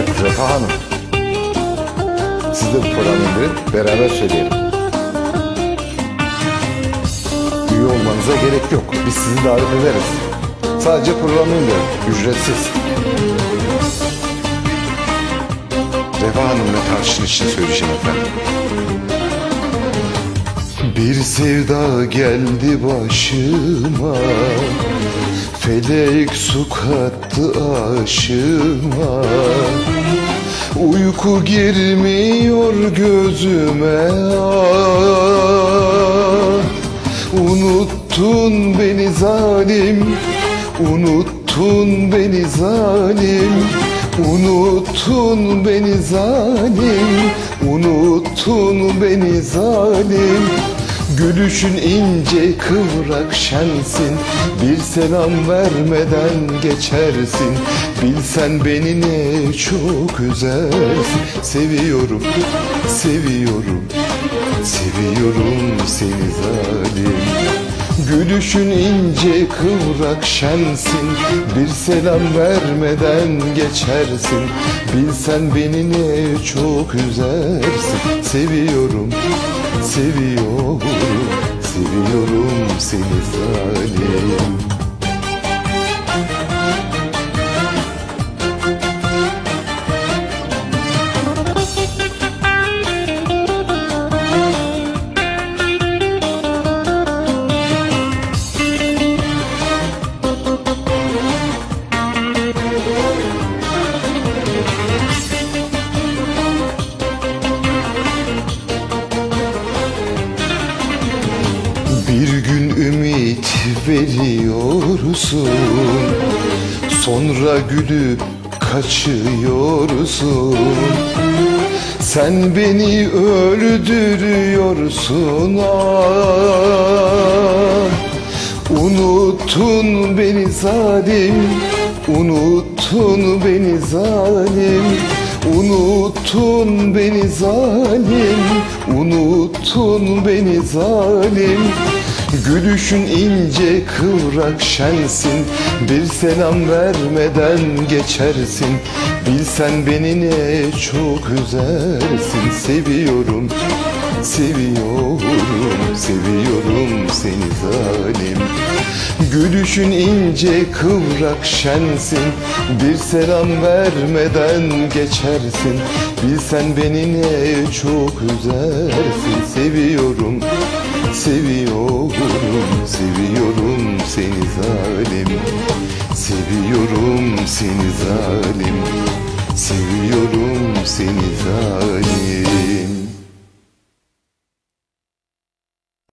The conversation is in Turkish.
Refah Hanım. Siz de bu programı indirin, beraber söyleyelim. Üye olmanıza gerek yok. Biz sizi davet ederiz. Sadece programı indirin, ücretsiz. Refah Hanım'la tartışın için söyleyeceğim efendim. Bir sevda geldi başıma Felek su kattı aşıma Uyku girmiyor gözüme ah. Unuttun beni zalim Unuttun beni zalim Unuttun beni zalim Unuttun beni zalim Gülüşün ince kıvrak şensin. Bir selam vermeden geçersin. Bilsen beni ne çok üzersin Seviyorum, seviyorum. Seviyorum seni zalim Gülüşün ince kıvrak şensin. Bir selam vermeden geçersin. Bilsen beni ne çok üzersin. Seviyorum, seviyorum. Seviyorum seni zalim veriyorsun Sonra gülüp kaçıyorsun. Sen beni öldürüyorsun ah. Unuttun beni zalim Unuttun beni zalim. Unuttun beni zalim Unuttun beni zalim Gülüşün ince kıvrak şensin Bir selam vermeden geçersin. Bilsen beni ne çok üzersin. Seviyorum, seviyorum, seviyorum seni zalim. Gülüşün ince kıvrak şensin Bir selam vermeden geçersin. Bilsen beni ne çok üzersin. Seviyorum, seviyorum, seviyorum seni zalim. Seviyorum seni zalim. Seviyorum seni zalim